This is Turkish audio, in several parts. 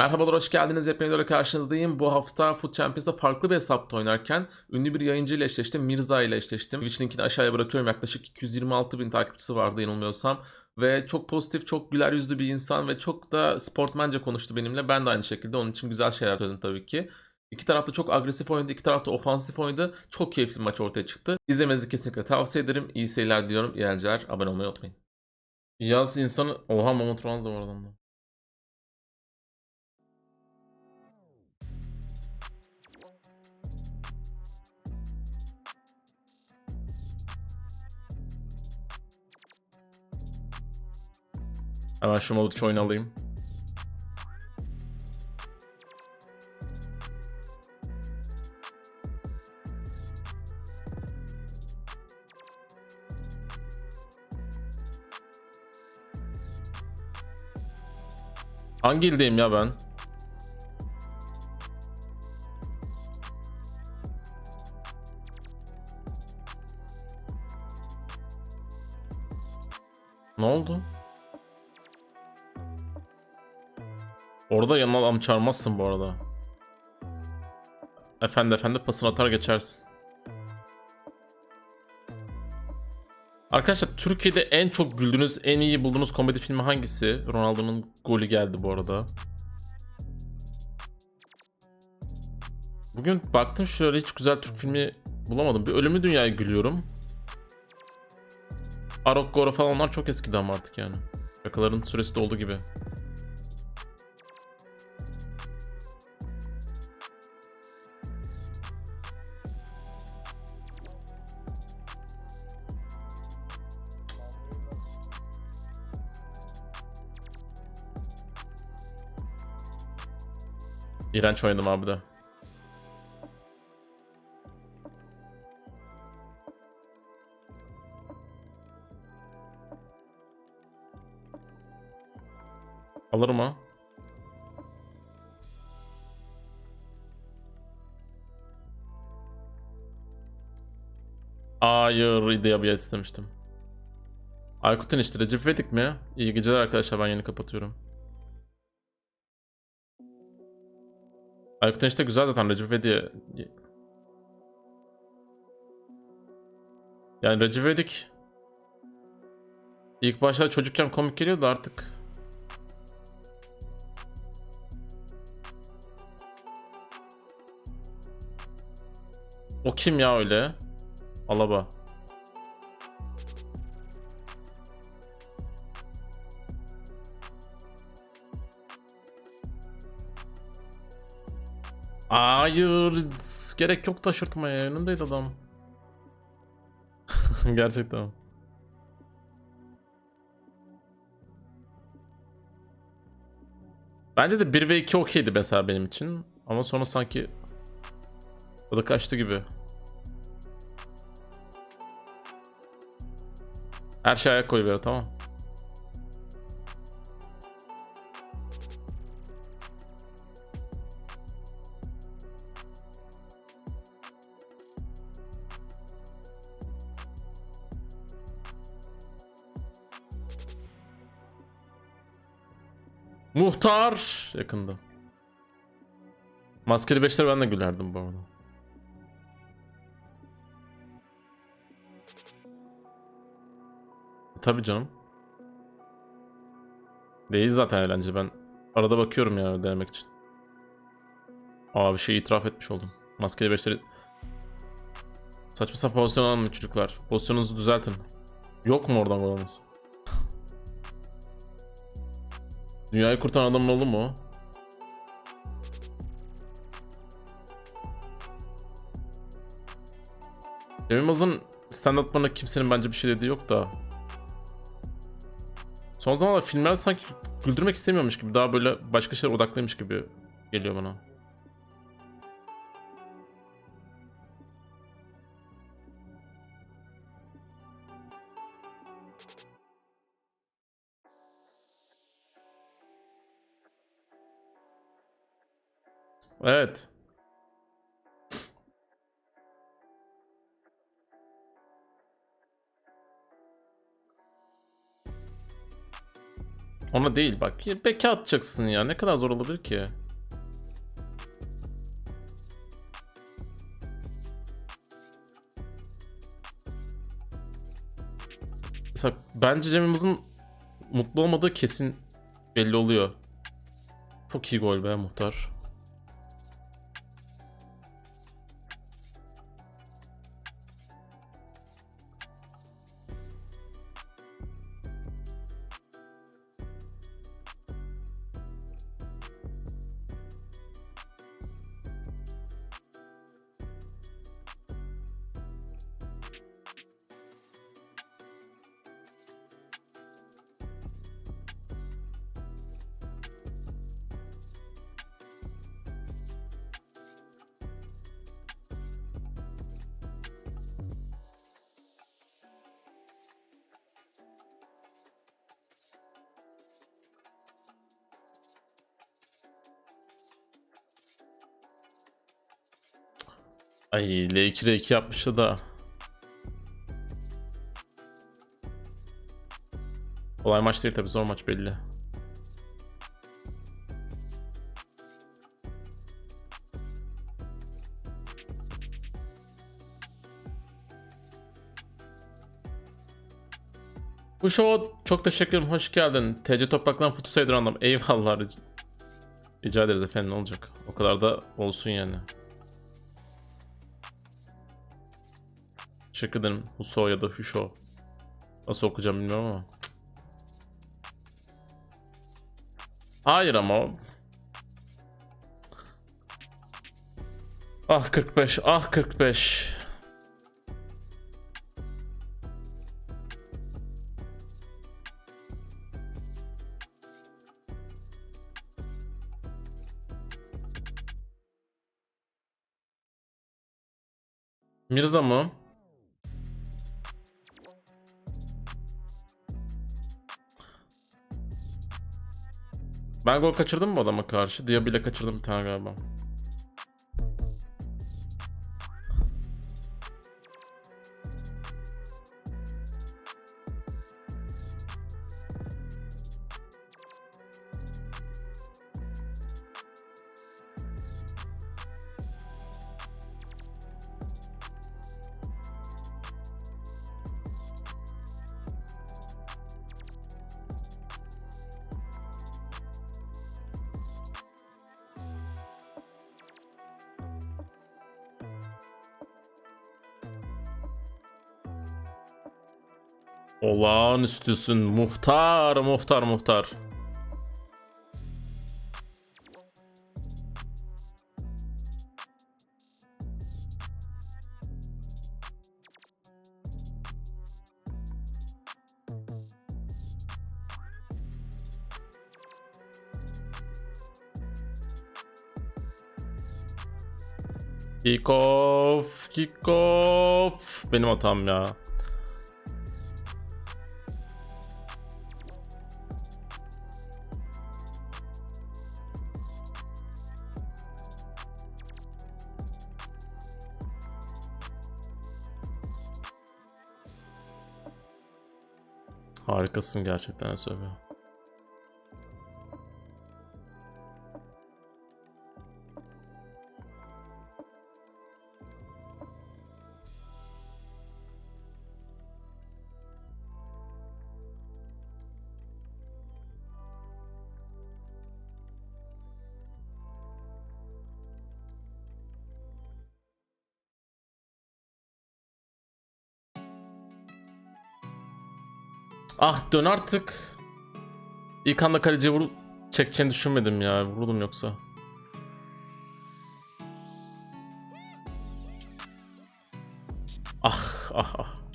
Merhabalar, hoş geldiniz. Yepyeni videoda karşınızdayım. Bu hafta Food Champions'da farklı bir hesapta oynarken ünlü bir yayıncı ile eşleştim. Mirza ile eşleştim. Twitch linkini aşağıya bırakıyorum. Yaklaşık 226 bin takipçisi vardı yanılmıyorsam. Ve çok pozitif, çok güler yüzlü bir insan ve çok da sportmence konuştu benimle. Ben de aynı şekilde onun için güzel şeyler söyledim tabii ki. İki tarafta çok agresif oynadı, iki tarafta ofansif oynadı. Çok keyifli bir maç ortaya çıktı. İzlemenizi kesinlikle tavsiye ederim. İyi seyirler diliyorum. İyi eğlenceler. Abone olmayı unutmayın. Yaz insanı... Oha Mahmut Ronaldo var adamda. Hemen şu Modric oyunu alayım. Hangi ildeyim ya ben? Orada yanına adam çağırmazsın bu arada. Efendi efendi pasını atar geçersin. Arkadaşlar Türkiye'de en çok güldüğünüz, en iyi bulduğunuz komedi filmi hangisi? Ronaldo'nun golü geldi bu arada. Bugün baktım şöyle hiç güzel Türk filmi bulamadım. Bir Ölümlü Dünya'ya gülüyorum. Arok Goro falan onlar çok eskidi ama artık yani. Şakaların süresi doldu gibi. İğrenç oynadım abi de. Alırım ha. Hayır, İdeya istemiştim. Aykut'un işte Recep İvedik mi? İyi geceler arkadaşlar ben yeni kapatıyorum. Aykut işte güzel zaten Recep İvedik. Yani Recep İvedik ilk başta çocukken komik geliyordu artık. O kim ya öyle? Alaba. Hayır. Gerek yok taşırtmaya. Önündeydi adam. Gerçekten. Bence de 1 ve 2 okeydi mesela benim için. Ama sonra sanki tadı kaçtı gibi. Her şey ayak koyuver tamam. Muhtar yakında. Maskeli beşler ben de gülerdim bu arada. Tabii canım. Değil zaten eğlence ben arada bakıyorum ya denemek için. Aa bir şey itiraf etmiş oldum. Maskeli beşleri Saçma sapan pozisyon almayın çocuklar. Pozisyonunuzu düzeltin. Yok mu oradan gol olması? Dünyayı kurtaran adamın oldu mu? Cem Yılmaz'ın stand-up'larına kimsenin bence bir şey dediği yok da. Son zamanlarda filmler sanki güldürmek istemiyormuş gibi daha böyle başka şeyler odaklıymış gibi geliyor bana. Evet. Ona değil bak. Beke atacaksın ya. Ne kadar zor olabilir ki? Mesela bence Cem Yılmaz'ın mutlu olmadığı kesin belli oluyor. Çok iyi gol be muhtar. Ay L2'de 2 yapmıştı da. Kolay maç değil tabi zor maç belli. Bu show çok teşekkür ederim. Hoş geldin. TC Toprak'tan Futu Saydır anlam. Eyvallah. Rica ederiz efendim ne olacak. O kadar da olsun yani. Teşekkür ederim. Huso ya da Hüşo. Nasıl okuyacağım bilmiyorum ama. Hayır ama. Ah 45, ah 45. Mirza mı? Ben gol kaçırdım mı adama karşı? Diaby ile kaçırdım bir tane galiba. Olağanüstüsün muhtar muhtar muhtar. Kick off, kick off. Benim hatam ya. Harikasın gerçekten Söbe. Ah dön artık. İlk anda kaleciye vur çekeceğini düşünmedim ya. Vuruldum yoksa. Ah ah ah.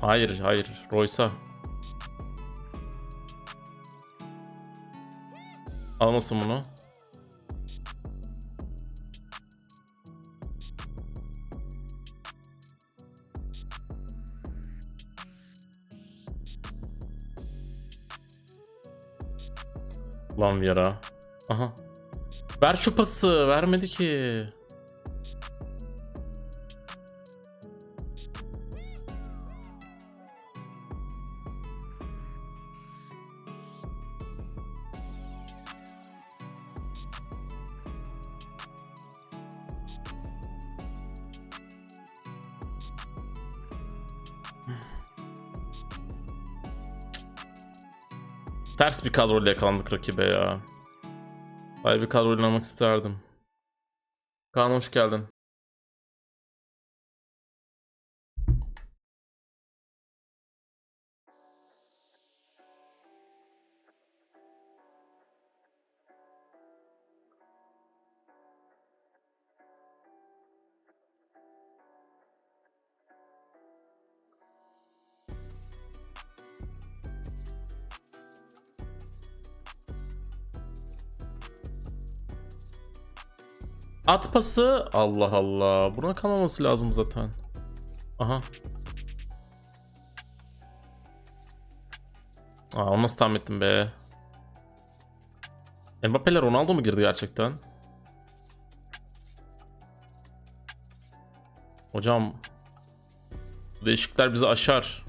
Hayır hayır. Royce'a. Almasın bunu. Lan Vera. Aha. Ver şu pası. Vermedi ki. Ters bir kadroyla yakalandık rakibe ya. Ay bir kadroyla oynamak isterdim. Kaan hoş geldin. At pası. Allah Allah. Buna kalmaması lazım zaten. Aha. Aa, onu nasıl tahmin ettim be? Mbappe'ler Ronaldo mu girdi gerçekten? Hocam bu değişiklikler bizi aşar.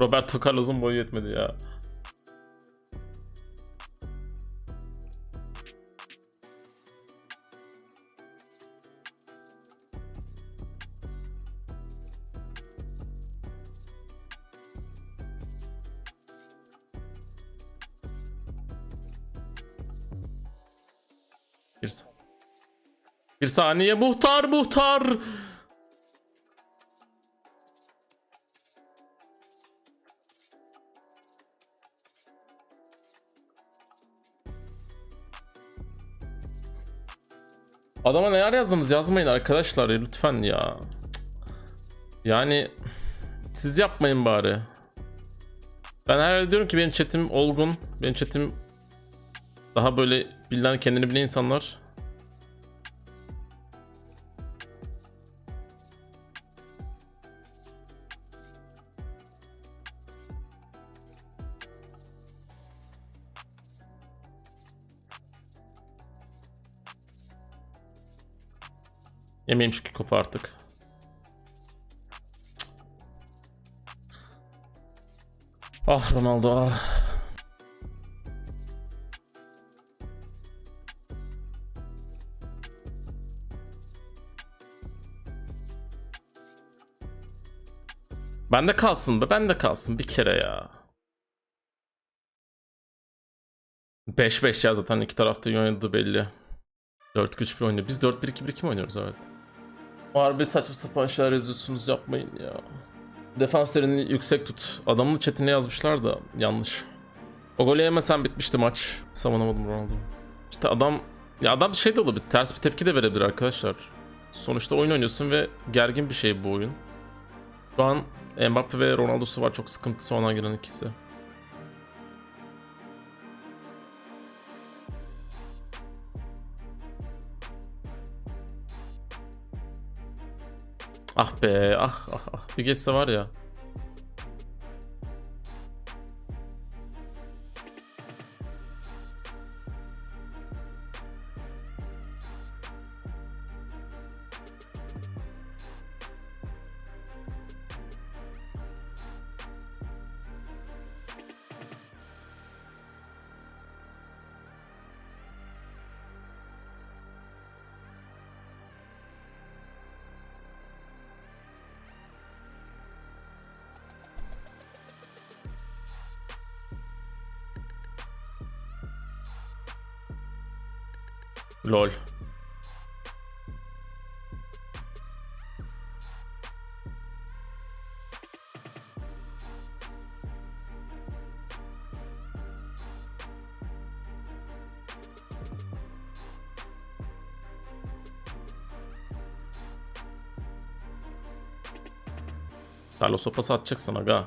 Roberto Carlos'un boyu yetmedi ya. Bir saniye muhtar muhtar. Adama neler yazdınız yazmayın arkadaşlar lütfen ya. Yani siz yapmayın bari. Ben herhalde diyorum ki benim chatim olgun. Benim chatim daha böyle bilinen kendini bilen insanlar. Yemeyeyim şu kikofu artık. Ah Ronaldo ah. Bende kalsın be, bende kalsın bir kere ya. 5-5 ya zaten iki tarafta oynadığı belli. 4-3-1 oynuyor. Biz 4-1-2-1-2 mi oynuyoruz evet. Harbi saçma sapan şeyler yazıyorsunuz yapmayın ya. Defanslarını yüksek tut. Adamın chatine yazmışlar da yanlış. O golü yemesen bitmişti maç. Savunamadım Ronaldo. İşte adam ya adam şey de olabilir. Ters bir tepki de verebilir arkadaşlar. Sonuçta oyun oynuyorsun ve gergin bir şey bu oyun. Şu an Mbappe ve Ronaldo'su var çok sıkıntı sonradan giren ikisi. Ah be ah ah ah bir geçse var ya. LOL. Carlos'a pas atacaksın aga.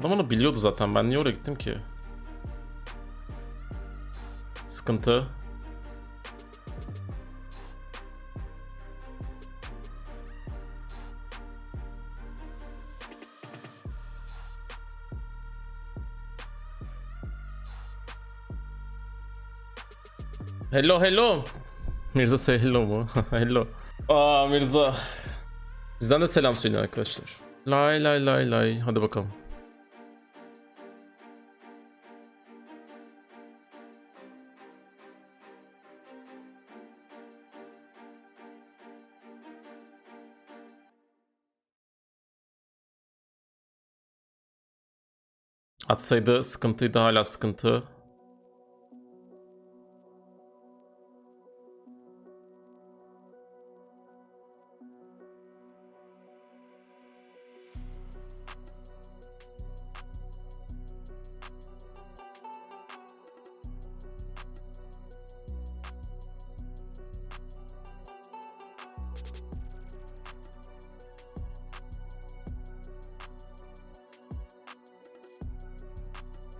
Adam onu biliyordu zaten. Ben niye oraya gittim ki? Sıkıntı. Hello hello. Mirza say hello mu? hello. Aa Mirza. Bizden de selam söyleyin arkadaşlar. Lay lay lay lay. Hadi bakalım. Atsaydı sıkıntıydı hala sıkıntı.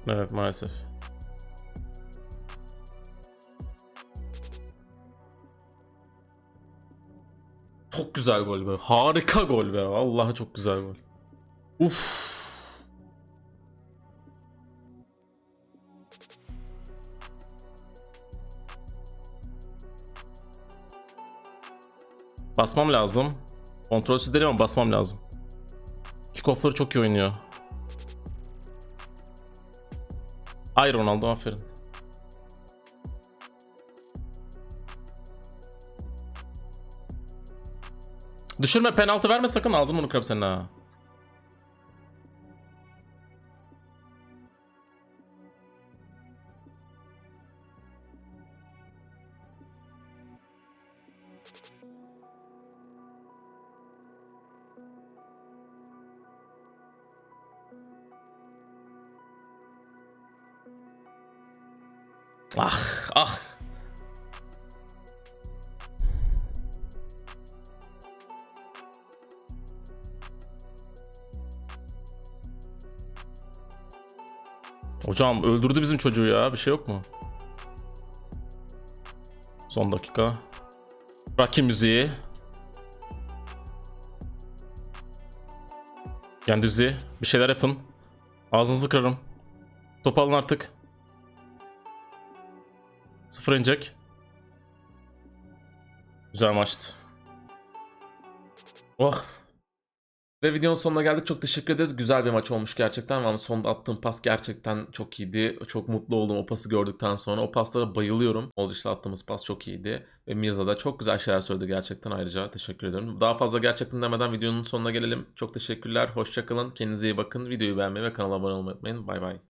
Evet maalesef. Çok güzel gol be. Harika gol be. Vallahi çok güzel gol. Uf. Basmam lazım. Kontrolsüz değil ama basmam lazım. Kickoff'ları çok iyi oynuyor. Ay Ronaldo aferin. Düşürme penaltı verme sakın ağzım bunu kırarım senin ha. Hocam öldürdü bizim çocuğu ya. Bir şey yok mu? Son dakika. Rocky müziği. Gendüzi. Bir şeyler yapın. Ağzınızı kırarım. Top alın artık. Sıfır inecek. Güzel maçtı. Oh. Ve videonun sonuna geldik. Çok teşekkür ederiz. Güzel bir maç olmuş gerçekten. Ama sonunda attığım pas gerçekten çok iyiydi. Çok mutlu oldum o pası gördükten sonra. O paslara bayılıyorum. O dışta attığımız pas çok iyiydi. Ve Mirza da çok güzel şeyler söyledi gerçekten. Ayrıca teşekkür ederim. Daha fazla gerçekten demeden videonun sonuna gelelim. Çok teşekkürler. Hoşçakalın. Kendinize iyi bakın. Videoyu beğenmeyi ve kanala abone olmayı unutmayın. Bay bay.